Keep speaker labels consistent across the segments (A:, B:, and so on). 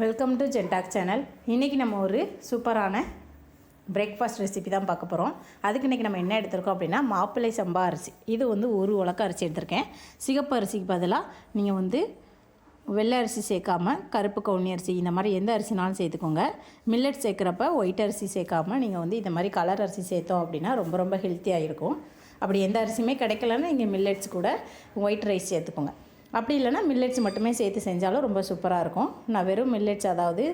A: Welcome to ஜென்டாக் channel இன்றைக்கி நம்ம ஒரு சூப்பரான பிரேக்ஃபாஸ்ட் ரெசிபி தான் பார்க்க போகிறோம் அதுக்கு இன்றைக்கி நம்ம என்ன எடுத்திருக்கோம் அப்படின்னா மாப்பிள்ளை சம்பா அரிசி. இது வந்து ஒரு உலக்க அரிசி எடுத்திருக்கேன். சிகப்பு அரிசிக்கு பதிலாக நீங்கள் வந்து வெள்ளை அரிசி சேர்க்காம கருப்பு கவுனி அரிசி இந்த மாதிரி எந்த அரிசினாலும் சேர்த்துக்கோங்க. மில்லட் சேர்க்குறப்ப ஒயிட் அரிசி சேர்க்காம நீங்கள் வந்து இந்த மாதிரி கலர் அரிசி சேர்த்தோம் அப்படின்னா ரொம்ப ரொம்ப ஹெல்த்தியாக இருக்கும். அப்படி எந்த அரிசியுமே கிடைக்கலன்னா நீங்கள் மில்லட்ஸ் கூட ஒயிட் ரைஸ் சேர்த்துக்கோங்க. அப்படி இல்லைனா மில்லட்ஸ் மட்டுமே சேர்த்து செஞ்சாலும் ரொம்ப சூப்பராக இருக்கும். நான் வெறும் மில்லட்ஸ் அதாவது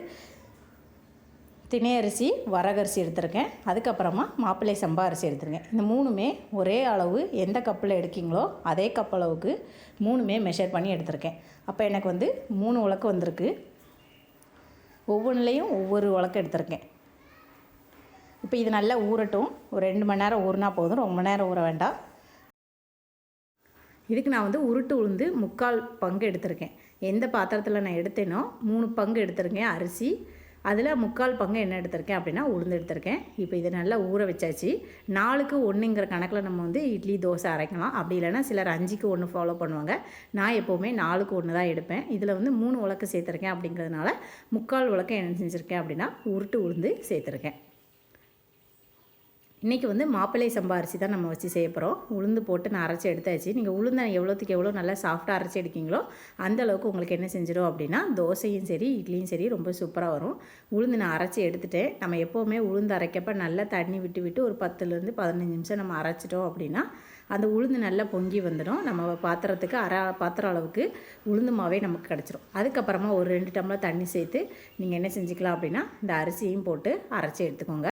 A: திணையரிசி வரகரிசி எடுத்திருக்கேன். அதுக்கப்புறமா மாப்பிள்ளை சம்பா அரிசி எடுத்திருக்கேன். இந்த மூணுமே ஒரே அளவு எந்த கப்பில் எடுக்கீங்களோ அதே கப் அளவுக்கு மூணுமே மெஷர் பண்ணி எடுத்திருக்கேன். அப்போ எனக்கு வந்து மூணு உலக்கு வந்திருக்கு. ஒவ்வொன்றுலேயும் ஒவ்வொரு உலக்கு எடுத்திருக்கேன். இப்போ இது நல்லா ஊறட்டும். ஒரு ரெண்டு மணி நேரம் ஊறினா போதும். ரொம்ப நேரம் ஊற வேண்டாம். இதுக்கு நான் வந்து உருட்டு உளுந்து முக்கால் பங்கு எடுத்திருக்கேன். எந்த பாத்திரத்தில் நான் எடுத்தேனோ மூணு பங்கு எடுத்திருக்கேன் அரிசி. அதில் முக்கால் பங்கு என்ன எடுத்திருக்கேன் அப்படின்னா உளுந்து எடுத்திருக்கேன். இப்போ இதை நல்லா ஊற வச்சாச்சு. நாலுக்கு ஒன்றுங்கிற கணக்கில் நம்ம வந்து இட்லி தோசை அரைக்கலாம். அப்படி இல்லைன்னா சிலர் அஞ்சுக்கு ஒன்று ஃபாலோ பண்ணுவாங்க. நான் எப்போவுமே நாலுக்கு ஒன்று தான் எடுப்பேன். இதில் வந்து மூணு உலக்கு சேர்த்துருக்கேன் அப்படிங்கிறதுனால முக்கால் உலக்கம் என்ன செஞ்சுருக்கேன் அப்படின்னா உருட்டு உளுந்து சேர்த்துருக்கேன். இன்றைக்கி வந்து மாப்பிள்ளை சம்பா அரிசி தான் நம்ம வச்சு செய்ய போகிறோம் உளுந்து போட்டு நான் அரைச்சி எடுத்தாச்சு. நீங்கள் உளுந்தை எவ்வளோத்துக்கு எவ்வளோ நல்லா சாஃப்டாக அரைச்சி எடுக்கீங்களோ அந்த அளவுக்கு உங்களுக்கு என்ன செஞ்சிடும் அப்படின்னா தோசையும் சரி இட்லியும் சரி ரொம்ப சூப்பராக வரும். உளுந்து நான் அரைச்சி எடுத்துட்டேன். நம்ம எப்போவுமே உளுந்து அரைக்கப்ப நல்லா தண்ணி விட்டு விட்டு ஒரு பத்துலேருந்து பதினஞ்சு நிமிஷம் நம்ம அரைச்சிட்டோம் அப்படின்னா அந்த உளுந்து நல்லா பொங்கி வந்துடும். நம்ம பாத்திரத்துக்கு அரை பாத்திரம் அளவுக்கு உளுந்து மாவே நமக்கு கிடச்சிரும். அதுக்கப்புறமா ஒரு ரெண்டு டம்ளர் தண்ணி சேர்த்து நீங்கள் என்ன செஞ்சுக்கலாம் அப்படின்னா இந்த அரிசியும் போட்டு அரைச்சி எடுத்துக்கோங்க.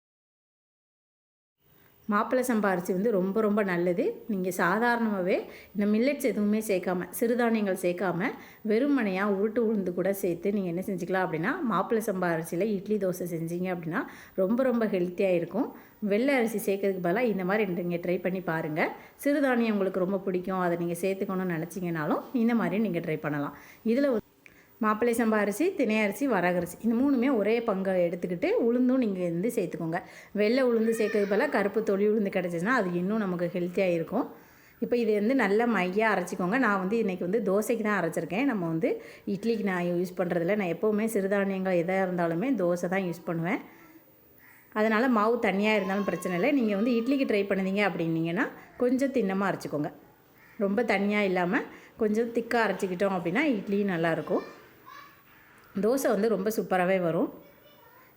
A: மாப்பிள்ளை சம்பா அரிசி வந்து ரொம்ப ரொம்ப நல்லது. நீங்கள் சாதாரணமாகவே இந்த மில்லட்ஸ் எதுவுமே சேர்க்காம சிறுதானியங்கள் சேர்க்காம வெறுமனையாக உருட்டு உளுந்து கூட சேர்த்து நீங்கள் என்ன செஞ்சுக்கலாம் அப்படின்னா மாப்பிள்ளை சம்பா அரிசியில் இட்லி தோசை செஞ்சீங்க அப்படின்னா ரொம்ப ரொம்ப ஹெல்த்தியாக இருக்கும். வெள்ளை அரிசி சேர்க்கறதுக்கு பதிலாக இந்த மாதிரி நீங்கள் ட்ரை பண்ணி பாருங்கள் சிறுதானியம் உங்களுக்கு ரொம்ப பிடிக்கும். அதை நீங்கள் சேர்த்துக்கணும்னு நினச்சிங்கனாலும் இந்த மாதிரி நீங்கள் ட்ரை பண்ணலாம். இதில் மாப்பிள்ளை சம்பா அரிசி திணை அரிசி வரகரிசி இந்த மூணுமே ஒரே பங்கை எடுத்துக்கிட்டு உளுந்தும் நீங்கள் வந்து சேர்த்துக்கோங்க. வெள்ளை உளுந்து சேர்க்கறது போல் கருப்பு தொழில் உளுந்து கிடச்சிச்சின்னா அது இன்னும் நமக்கு ஹெல்த்தியாக இருக்கும். இப்போ இது வந்து நல்ல மையாக அரைச்சிக்கோங்க. நான் வந்து இன்றைக்கி வந்து தோசைக்கு தான் அரைச்சிருக்கேன். நம்ம வந்து இட்லிக்கு நான் யூஸ் பண்ணுறதில்ல நான் எப்போவுமே சிறுதானியங்கள் எதாக இருந்தாலுமே தோசை தான் யூஸ் பண்ணுவேன். அதனால் மாவு தனியாக இருந்தாலும் பிரச்சனை இல்லை. நீங்கள் வந்து இட்லிக்கு ட்ரை பண்ணுதீங்க அப்படின்னீங்கன்னா கொஞ்சம் தின்னமாக அரைச்சிக்கோங்க. ரொம்ப தனியாக இல்லாமல் கொஞ்சம் திக்காக அரைச்சிக்கிட்டோம் அப்படின்னா இட்லியும் நல்லாயிருக்கும் தோசை வந்து ரொம்ப சூப்பராகவே வரும்.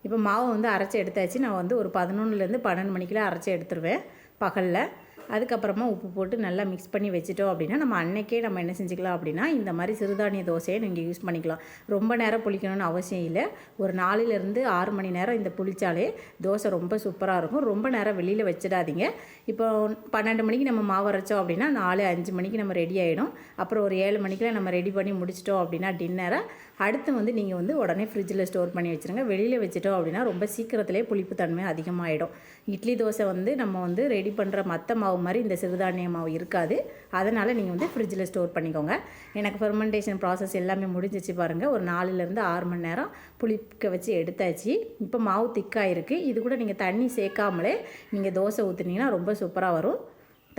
A: இப்போ மாவு வந்து அரைச்சி எடுத்தாச்சு. நான் வந்து ஒரு பதினொன்றுலேருந்து பன்னெண்டு மணிக்கெலாம் அரைச்சி எடுத்துருவேன் பகலில். அதுக்கப்புறமா உப்பு போட்டு நல்லா மிக்ஸ் பண்ணி வச்சுட்டோம் அப்படின்னா நம்ம அன்னைக்கே நம்ம என்ன செஞ்சுக்கலாம் அப்படின்னா இந்த மாதிரி சிறுதானிய தோசையை நீங்கள் யூஸ் பண்ணிக்கலாம். ரொம்ப நேரம் புளிக்கணும்னு அவசியம் இல்லை. ஒரு நாலுலேருந்து ஆறு மணி நேரம் இந்த புளிச்சாலே தோசை ரொம்ப சூப்பராக இருக்கும். ரொம்ப நேரம் வெளியில் வச்சிடாதீங்க. இப்போ பன்னெண்டு மணிக்கு நம்ம மாவு அரைச்சோம் அப்படின்னா நாலு அஞ்சு மணிக்கு நம்ம ரெடி ஆகிடும் அப்புறம் ஒரு ஏழு மணிக்கெலாம் நம்ம ரெடி பண்ணி முடிச்சிட்டோம் அப்படின்னா டின்னரை அடுத்து வந்து நீங்கள் வந்து உடனே ஃப்ரிட்ஜில் ஸ்டோர் பண்ணி வச்சுருங்க. வெளியில் வச்சுட்டோம் அப்படின்னா ரொம்ப சீக்கிரத்திலே புளிப்பு தன்மை அதிகமாகிடும் இட்லி தோசை வந்து நம்ம வந்து ரெடி பண்ணுற மற்ற மாவு மாதிரி இந்த சிறுதானிய மாவு இருக்காது. அதனால் நீங்கள் வந்து ஃப்ரிட்ஜில் ஸ்டோர் பண்ணிக்கோங்க. எனக்கு ஃபெர்மெண்டேஷன் ப்ராசஸ் எல்லாமே முடிஞ்சிச்சு பாருங்கள் ஒரு நாலுலேருந்து ஆறு மணி நேரம் புளிக்க வச்சு எடுத்தாச்சு. இப்போ மாவு திக்காக இருக்குது இது கூட நீங்கள் தண்ணி சேர்க்காமலே நீங்கள் தோசை ஊற்றுனீங்கன்னா ரொம்ப சூப்பராக வரும்.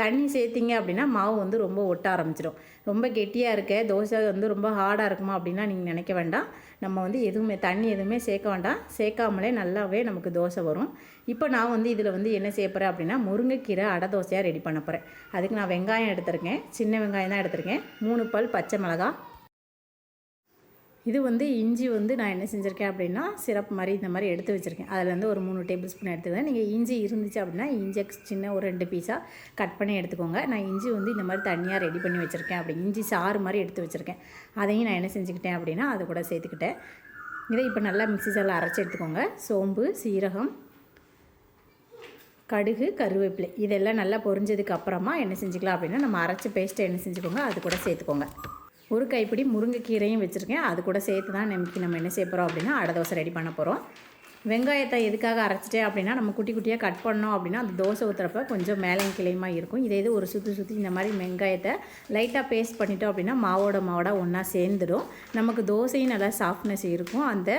A: தண்ணி சேர்த்திங்க அப்படின்னா மாவு வந்து ரொம்ப ஒட்ட ஆரம்பிச்சிடும். ரொம்ப கெட்டியாக இருக்க தோசை வந்து ரொம்ப ஹார்டாக இருக்குமா அப்படின்னா நீங்கள் நினைக்க வேண்டாம். நம்ம வந்து எதுவுமே தண்ணி எதுவுமே சேர்க்க வேண்டாம். சேர்க்காமலே நல்லாவே நமக்கு தோசை வரும். இப்போ நான் வந்து இதில் வந்து என்ன செய்ய போகிறேன் அப்படின்னா முருங்கைக்கீரை அடை தோசையாக ரெடி பண்ண போகிறேன் அதுக்கு நான் வெங்காயம் எடுத்திருக்கேன். சின்ன வெங்காயம் தான் எடுத்திருக்கேன். மூணு பல் பச்சை மிளகா இது வந்து இஞ்சி வந்து நான் என்ன செஞ்சுருக்கேன் அப்படின்னா சிரப் மாதிரி இந்த மாதிரி எடுத்து வச்சுருக்கேன். அதில் வந்து ஒரு மூணு டேபிள் ஸ்பூன் எடுத்துக்கிறேன். நீங்கள் இஞ்சி இருந்துச்சு அப்படின்னா இஞ்சி சின்ன ஒரு ரெண்டு பீஸாக கட் பண்ணி எடுத்துக்கோங்க. நான் இஞ்சி வந்து இந்த மாதிரி தனியாக ரெடி பண்ணி வச்சுருக்கேன் அப்படி. இஞ்சி சாறு மாதிரி எடுத்து வச்சுருக்கேன். அதையும் நான் என்ன செஞ்சுக்கிட்டேன் அப்படின்னா அதை கூட சேர்த்துக்கிட்டேன். இதை இப்போ நல்லா மிக்சி சாரில் அரைச்சி எடுத்துக்கோங்க. சோம்பு சீரகம் கடுகு கருவேப்பிலை. இதெல்லாம் நல்லா பொரிஞ்சதுக்கு அப்புறமா என்ன செஞ்சுக்கலாம் அப்படின்னா நம்ம அரைச்சி பேஸ்ட்டை என்ன செஞ்சுக்கோங்க அது கூட சேர்த்துக்கோங்க. ஒரு கைப்பிடி முருங்கைக்கீரையும் வச்சுருக்கேன். அது கூட சேர்த்து தான் நமக்கு நம்ம என்ன செய்ய போகிறோம் அப்படின்னா அடை தோசை ரெடி பண்ண போகிறோம் வெங்காயத்தை எதுக்காக அரைச்சிட்டேன் அப்படின்னா நம்ம குட்டி குட்டியாக கட் பண்ணோம் அப்படின்னா அந்த தோசை ஊற்றுறப்ப கொஞ்சம் மேலையும் கிளையுமா இருக்கும். இதே இது ஒரு சுற்றி சுற்றி இந்த மாதிரி வெங்காயத்தை லைட்டாக பேஸ்ட் பண்ணிட்டோம் அப்படின்னா மாவோட மாவோட ஒன்றா சேர்ந்துடும். நமக்கு தோசையும் நல்லா சாஃப்ட்னஸ் இருக்கும். அந்த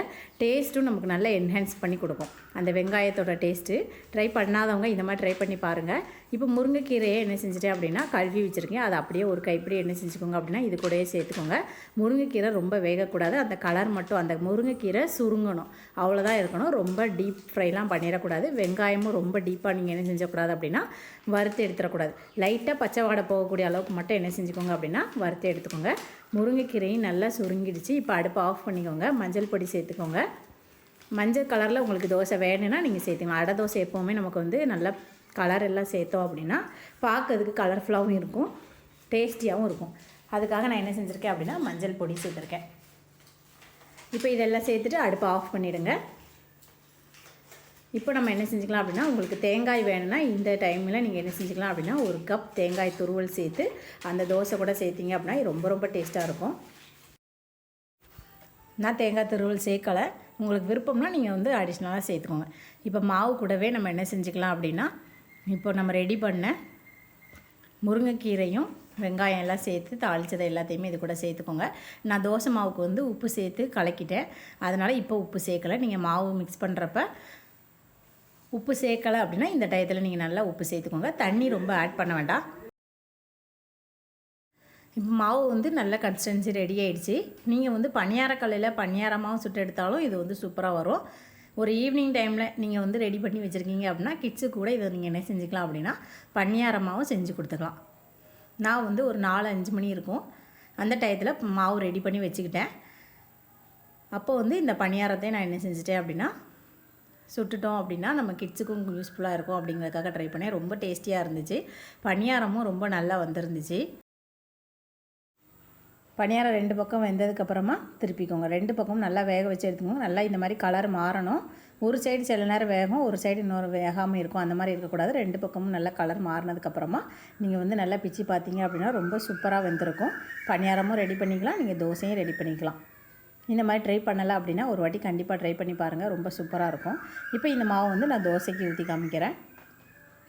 A: டேஸ்ட்டும் நமக்கு நல்லா என்ஹான்ஸ் பண்ணி கொடுக்கும். அந்த வெங்காயத்தோட டேஸ்ட்டு ட்ரை பண்ணாதவங்க இந்த மாதிரி ட்ரை பண்ணி பாருங்கள் இப்போ முருங்கைக்கீரையை என்ன செஞ்சுட்டேன் அப்படின்னா கழுவி வச்சுருக்கேன். அதை அப்படியே ஒரு கைப்பிடி என்ன செஞ்சுக்கோங்க அப்படின்னா இது கூடயே சேர்த்துக்கோங்க. முருங்கைக்கீரை ரொம்ப வேகக்கூடாது. அந்த கலர் மட்டும் அந்த முருங்கைக்கீரை சுருங்கணும். அவ்வளோதான் இருக்கணும். ரொம்ப டீப் ஃப்ரைலாம் பண்ணிடக்கூடாது. வெங்காயமும் ரொம்ப டீப்பாக நீங்கள் என்ன செஞ்சக்கூடாது அப்படின்னா வறுத்து எடுத்துடக்கூடாது. லைட்டாக பச்சை வாடை போகக்கூடிய அளவுக்கு மட்டும் என்ன செஞ்சுக்கோங்க அப்படின்னா வறுத்து எடுத்துக்கோங்க. முருங்கைக்கீரையும் நல்லா சுருங்கிடுச்சு. இப்போ அடுப்பை ஆஃப் பண்ணிக்கோங்க. மஞ்சள் பொடி சேர்த்துக்கோங்க. மஞ்சள் கலரில் உங்களுக்கு தோசை வேணும்னா நீங்கள் சேர்த்துக்கலாம். அடை தோசை எப்போவுமே நமக்கு வந்து நல்லா கலர் எல்லாம் சேர்த்தோம் அப்படின்னா பார்க்கறதுக்கு கலர்ஃபுல்லாகவும் இருக்கும் டேஸ்டியாகவும் இருக்கும். அதுக்காக நான் என்ன செஞ்சுருக்கேன் அப்படின்னா மஞ்சள் பொடி சேர்த்துருக்கேன். இப்போ இதெல்லாம் சேர்த்துட்டு அடுப்பை ஆஃப் பண்ணிவிடுங்க இப்போ நம்ம என்ன செஞ்சுக்கலாம் அப்படின்னா உங்களுக்கு தேங்காய் வேணும்னா இந்த டைமில் நீங்கள் என்ன செஞ்சுக்கலாம் அப்படின்னா ஒரு கப் தேங்காய் துருவல் சேர்த்து அந்த தோசை கூட சேர்த்திங்க அப்படின்னா இது ரொம்ப ரொம்ப டேஸ்ட்டாக இருக்கும். நான் தேங்காய் துருவல் சேர்க்கலை. உங்களுக்கு விருப்பம்னா நீங்கள் வந்து அடிஷ்னலாக சேர்த்துக்கோங்க. இப்போ மாவு கூடவே நம்ம என்ன செஞ்சுக்கலாம் அப்படின்னா இப்போ நம்ம ரெடி பண்ண முருங்கைக்கீரையும் வெங்காயம் எல்லாம் சேர்த்து தாளித்ததை எல்லாத்தையுமே இது கூட சேர்த்துக்கோங்க. நான் தோசை மாவுக்கு வந்து உப்பு சேர்த்து கலக்கிட்டேன். அதனால் இப்போ உப்பு சேர்க்கலை. நீங்கள் மாவு மிக்ஸ் பண்ணுறப்ப உப்பு சேர்க்கலை அப்படின்னா இந்த டயத்தில் நீங்கள் நல்லா உப்பு சேர்த்துக்கோங்க. தண்ணி ரொம்ப ஆட் பண்ண வேண்டாம். இப்போ மாவு வந்து நல்ல கன்சிஸ்டன்சி ரெடி ஆகிடுச்சு நீங்கள் வந்து பணியாரக்கல்லில் பணியாரமாகவும் சுட்டு எடுத்தாலும் இது வந்து சூப்பராக வரும். ஒரு ஈவினிங் டைமில் நீங்கள் வந்து ரெடி பண்ணி வச்சுருக்கீங்க அப்படின்னா கிட்ஸு கூட இதை நீங்கள் என்ன செஞ்சுக்கலாம் அப்படின்னா பணியாரமாகவும் செஞ்சு கொடுத்துக்கலாம். நான் வந்து ஒரு நாலு அஞ்சு மணி இருக்கும். அந்த டயத்தில் மாவு ரெடி பண்ணி வச்சுக்கிட்டேன். அப்போ வந்து இந்த பணியாரத்தை நான் என்ன செஞ்சுட்டேன் அப்படின்னா சுட்டுட்டோம் அப்படின்னா நம்ம கிட்ஸுக்கும் யூஸ்ஃபுல்லாக இருக்கும் அப்படிங்கிறதுக்காக ட்ரை பண்ணேன். ரொம்ப டேஸ்டியாக இருந்துச்சு. பணியாரமும் ரொம்ப நல்லா வந்துருந்துச்சு. பணியாரம் ரெண்டு பக்கம் வெந்ததுக்கப்புறமா திருப்பிக்கோங்க. ரெண்டு பக்கமும் நல்லா வேக வச்சு எடுத்துக்கோங்க. நல்லா இந்த மாதிரி கலர் மாறணும். ஒரு சைடு சில நேரம் வேகும் ஒரு சைடு இன்னொரு வேகாமல் இருக்கும். அந்த மாதிரி இருக்கக்கூடாது. ரெண்டு பக்கமும் நல்லா கலர் மாறினதுக்கப்புறமா நீங்கள் வந்து நல்லா பிச்சு பார்த்தீங்க அப்படின்னா ரொம்ப சூப்பராக வெந்திருக்கும். பணியாரமும் ரெடி பண்ணிக்கலாம். நீங்கள் தோசையும் ரெடி பண்ணிக்கலாம். இந்த மாதிரி ட்ரை பண்ணலை அப்படின்னா ஒரு வாட்டி கண்டிப்பாக ட்ரை பண்ணி பாருங்கள் ரொம்ப சூப்பராக இருக்கும். இப்போ இந்த மாவு வந்து நான் தோசைக்கு ஊற்றி காமிக்கிறேன்.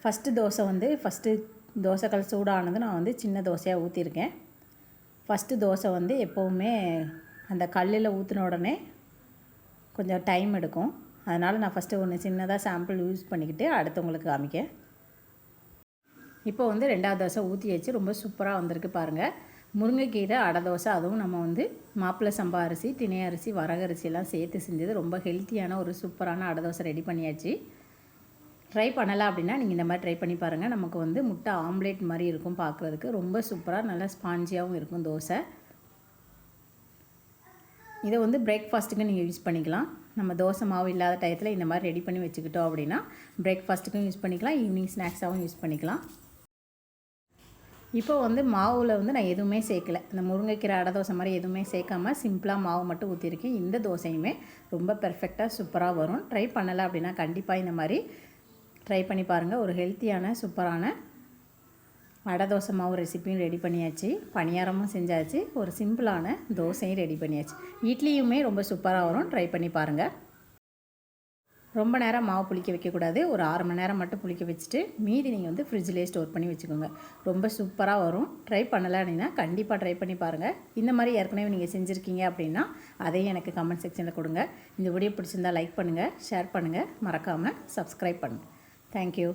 A: ஃபஸ்ட்டு தோசை வந்து ஃபஸ்ட்டு தோசைக்கல் சூடானது நான் வந்து சின்ன தோசையாக ஊற்றிருக்கேன் ஃபஸ்ட்டு தோசை வந்து எப்போவுமே அந்த கல்லில் ஊற்றின உடனே கொஞ்சம் டைம் எடுக்கும். அதனால் நான் ஃபஸ்ட்டு ஒன்று சின்னதாக சாம்பிள் யூஸ் பண்ணிக்கிட்டு அடுத்தவங்களுக்கு காமிக்க இப்போ வந்து ரெண்டாவது தோசை ஊற்றி வச்சு ரொம்ப சூப்பராக வந்திருக்கு பாருங்கள் முருங்கைக்கீரை அடை தோசை அதுவும் நம்ம வந்து மாப்பிள்ளை சம்பா அரிசி திணை அரிசி வரகரிசி எல்லாம் சேர்த்து செஞ்சது ரொம்ப ஹெல்த்தியான ஒரு சூப்பரான அடை தோசை ரெடி பண்ணியாச்சு. ட்ரை பண்ணலை அப்படின்னா நீங்கள் இந்த மாதிரி ட்ரை பண்ணி பாருங்கள் நமக்கு வந்து முட்டை ஆம்லேட் மாதிரி இருக்கும் பார்க்குறதுக்கு ரொம்ப சூப்பராக நல்லா ஸ்பாஞ்சியாகவும் இருக்கும் தோசை. இதை வந்து பிரேக்ஃபாஸ்ட்டுக்கு நீங்கள் யூஸ் பண்ணிக்கலாம். நம்ம தோசை மாவு இல்லாத டயத்தில் இந்த மாதிரி ரெடி பண்ணி வச்சுக்கிட்டோம் அப்படின்னா பிரேக்ஃபாஸ்ட்டுக்கும் யூஸ் பண்ணிக்கலாம். ஈவினிங் ஸ்நாக்ஸாகவும் யூஸ் பண்ணிக்கலாம். இப்போ வந்து மாவில் வந்து நான் எதுவுமே சேர்க்கல. இந்த முருங்கைக்கீரை அடை தோசை மாதிரி எதுவுமே சேர்க்காம சிம்பிளாக மாவு மட்டும் ஊற்றிருக்கேன் இந்த தோசையுமே ரொம்ப பெர்ஃபெக்டாக சூப்பராக வரும். ட்ரை பண்ணலை அப்படின்னா கண்டிப்பாக இந்த மாதிரி ட்ரை பண்ணி பாருங்கள் ஒரு ஹெல்த்தியான சூப்பரான வடை தோசை மாவு ரெசிப்பியும் ரெடி பண்ணியாச்சு. பணியாரமும் செஞ்சாச்சு. ஒரு சிம்பிளான தோசையும் ரெடி பண்ணியாச்சு. இட்லியுமே ரொம்ப சூப்பராக வரும். ட்ரை பண்ணி பாருங்கள் ரொம்ப நேரம் மாவு புளிக்க வைக்கக்கூடாது. ஒரு ஆறு மணி நேரம் மட்டும் புளிக்க வச்சுட்டு மீதி நீங்கள் வந்து ஃப்ரிட்ஜ்லேயே ஸ்டோர் பண்ணி வச்சுக்கோங்க. ரொம்ப சூப்பராக வரும். ட்ரை பண்ணலை அப்படின்னா கண்டிப்பாக ட்ரை பண்ணி பாருங்கள் இந்த மாதிரி ஏற்கனவே நீங்கள் செஞ்சுருக்கீங்க அப்படின்னா அதையும் எனக்கு கமெண்ட் செக்ஷனில் கொடுங்க. இந்த வீடியோ பிடிச்சிருந்தா லைக் பண்ணுங்கள் ஷேர் பண்ணுங்கள் மறக்காமல் சப்ஸ்கிரைப் பண்ணுங்கள் தேங்க்யூ